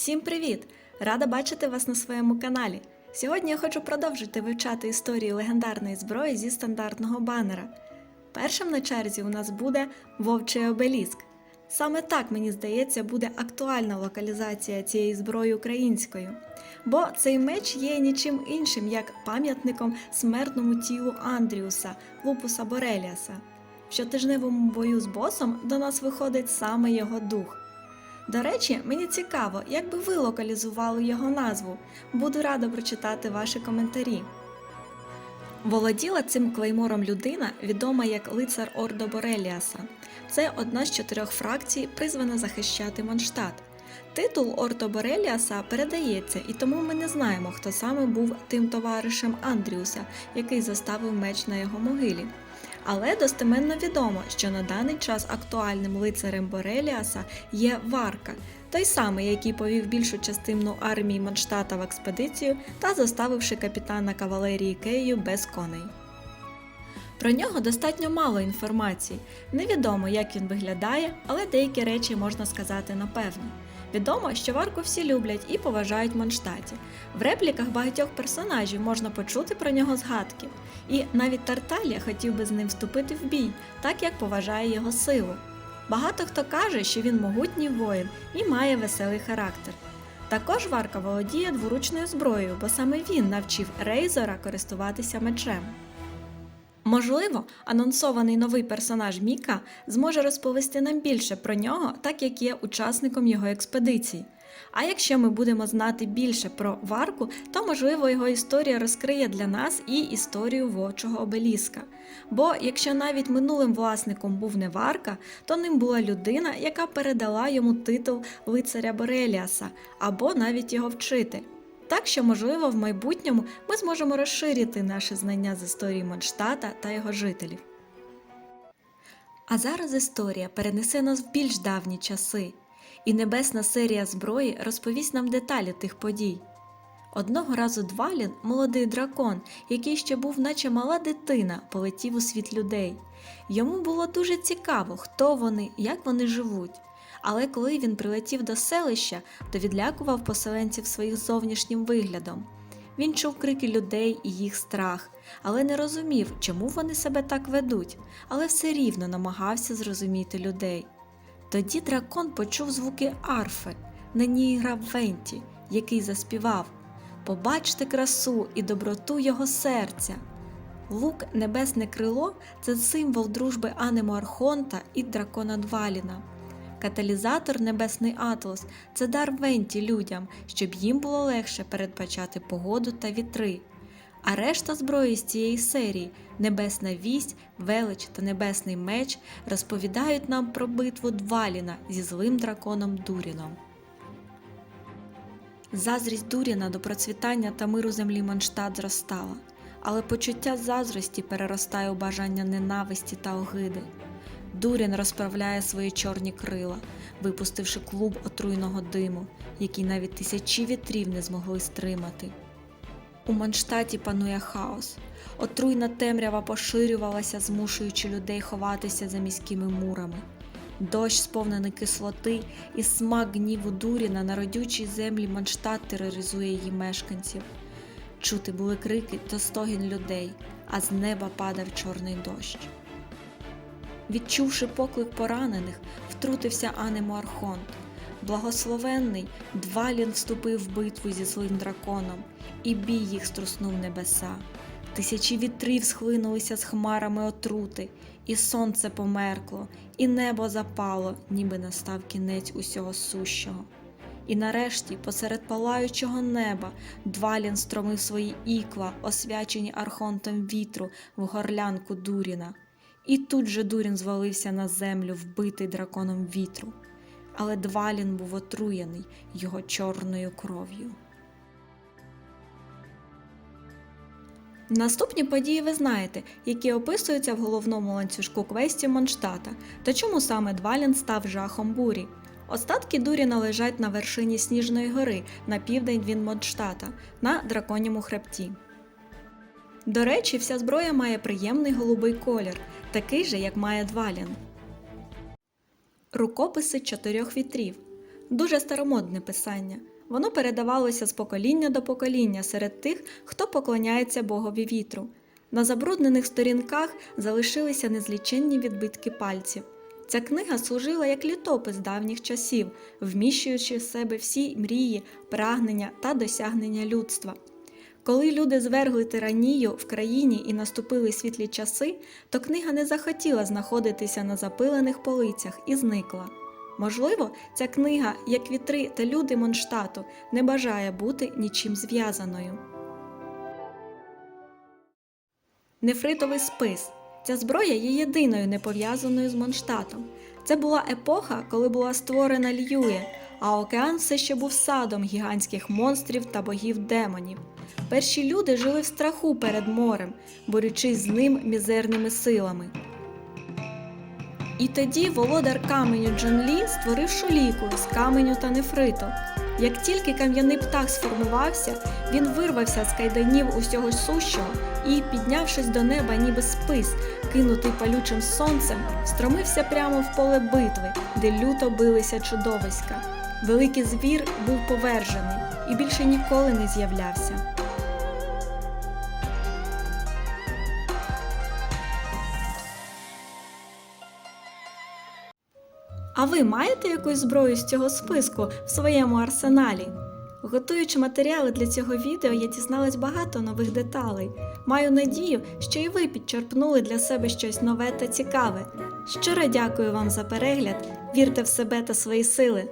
Всім привіт! Рада бачити вас на своєму каналі. Сьогодні я хочу продовжити вивчати історію легендарної зброї зі стандартного банера. Першим на черзі у нас буде вовчий обеліск. Саме так, мені здається, буде актуальна локалізація цієї зброї українською. Бо цей меч є нічим іншим, як пам'ятником смертному тілу Андріуса, Лупуса Бореліаса. В щотижневому бою з босом до нас виходить саме його дух. До речі, мені цікаво, як би ви локалізували його назву. Буду рада прочитати ваші коментарі. Володіла цим клеймором людина, відома як лицар Ордо Бореліаса. Це одна з чотирьох фракцій, призвана захищати Монштадт. Титул Ордо Бореліаса передається, і тому ми не знаємо, хто саме був тим товаришем Андріуса, який заставив меч на його могилі. Але достеменно відомо, що на даний час актуальним лицарем Бореліаса є Варка, той самий, який повів більшу частину армії Монштата в експедицію та заставивши капітана кавалерії Кею без коней. Про нього достатньо мало інформації. Невідомо, як він виглядає, але деякі речі можна сказати напевно. Відомо, що Варку всі люблять і поважають Монштаті. В репліках багатьох персонажів можна почути про нього згадки. І навіть Тарталія хотів би з ним вступити в бій, так як поважає його силу. Багато хто каже, що він могутній воїн і має веселий характер. Також Варка володіє дворучною зброєю, бо саме він навчив Рейзора користуватися мечем. Можливо, анонсований новий персонаж Міка зможе розповісти нам більше про нього, так як є учасником його експедиції. А якщо ми будемо знати більше про Варку, то можливо його історія розкриє для нас і історію вовчого обеліска. Бо якщо навіть минулим власником був не Варка, то ним була людина, яка передала йому титул лицаря Бореліаса або навіть його вчитель. Так що, можливо, в майбутньому ми зможемо розширити наше знання з історії Монштата та його жителів. А зараз історія перенесе нас в більш давні часи, і небесна серія зброї розповість нам деталі тих подій. Одного разу Двалін, молодий дракон, який ще був, наче мала дитина, полетів у світ людей. Йому було дуже цікаво, хто вони, як вони живуть. Але коли він прилетів до селища, то відлякував поселенців своїх зовнішнім виглядом. Він чув крики людей і їх страх, але не розумів, чому вони себе так ведуть, але все рівно намагався зрозуміти людей. Тоді дракон почув звуки арфи, на ній грав Венті, який заспівав Побачте красу і доброту його серця. Лук Небесне крило це символ дружби Анемо Архонта і дракона Дваліна. Каталізатор Небесний Атлас це дар Венті людям, щоб їм було легше передбачати погоду та вітри. А решта зброї з цієї серії Небесна вість, велич та небесний меч розповідають нам про битву Дваліна зі злим драконом Дуріном. Заздрість Дуріна до процвітання та миру землі Манштат зростала, але почуття заздрості переростає у бажання ненависті та огиди. Дурін розправляє свої чорні крила, випустивши клуб отруйного диму, який навіть тисячі вітрів не змогли стримати. У Манштаті панує хаос. Отруйна темрява поширювалася, змушуючи людей ховатися за міськими мурами. Дощ, сповнений кислоти, і смак гніву Дуріна на родючій землі Манштат тероризує її мешканців. Чути були крики та стогін людей, а з неба падав чорний дощ. Відчувши поклик поранених, втрутився Анемо Архонт. Благословенний Двалін вступив в битву зі злим драконом, і бій їх струснув небеса. Тисячі вітрів схлинулися з хмарами отрути, і сонце померкло, і небо запало, ніби настав кінець усього сущого. І нарешті, посеред палаючого неба, Двалін стромив свої ікла, освячені архонтом вітру в горлянку Дуріна. І тут же Дурін звалився на землю, вбитий драконом вітру. Але Двалін був отруєний його чорною кров'ю. Наступні події ви знаєте, які описуються в головному ланцюжку квестів Монштата, та чому саме Двалін став жахом бурі. Остатки Дуріна лежать на вершині Сніжної гори на південь від Монштата на драконьому хребті. До речі, вся зброя має приємний голубий колір, такий же, як має Двалін. Рукописи чотирьох вітрів. дуже старомодне писання. Воно передавалося з покоління до покоління серед тих, хто поклоняється богові вітру. На забруднених сторінках залишилися незліченні відбитки пальців. Ця книга служила як літопис давніх часів, вміщуючи в себе всі мрії, прагнення та досягнення людства. Коли люди звергли тиранію в країні і наступили світлі часи, то книга не захотіла знаходитися на запилених полицях і зникла. Можливо, ця книга, як вітри та люди Монштату, не бажає бути нічим зв'язаною. Нефритовий спис. Ця зброя є єдиною не пов'язаною з Монштатом. Це була епоха, коли була створена Льює, а океан все ще був садом гігантських монстрів та богів демонів. Перші люди жили в страху перед морем, борючись з ним мізерними силами. І тоді володар каменю Джон Лі створив шуліку з каменю та нефриту. Як тільки кам'яний птах сформувався, він вирвався з кайданів усього сущого і, піднявшись до неба, ніби спис, кинутий палючим сонцем, стромився прямо в поле битви, де люто билися чудовиська. Великий звір був повержений і більше ніколи не з'являвся. А ви маєте якусь зброю з цього списку в своєму арсеналі? Готуючи матеріали для цього відео, я дізналась багато нових деталей. Маю надію, що і ви підчерпнули для себе щось нове та цікаве. Щиро дякую вам за перегляд, вірте в себе та свої сили.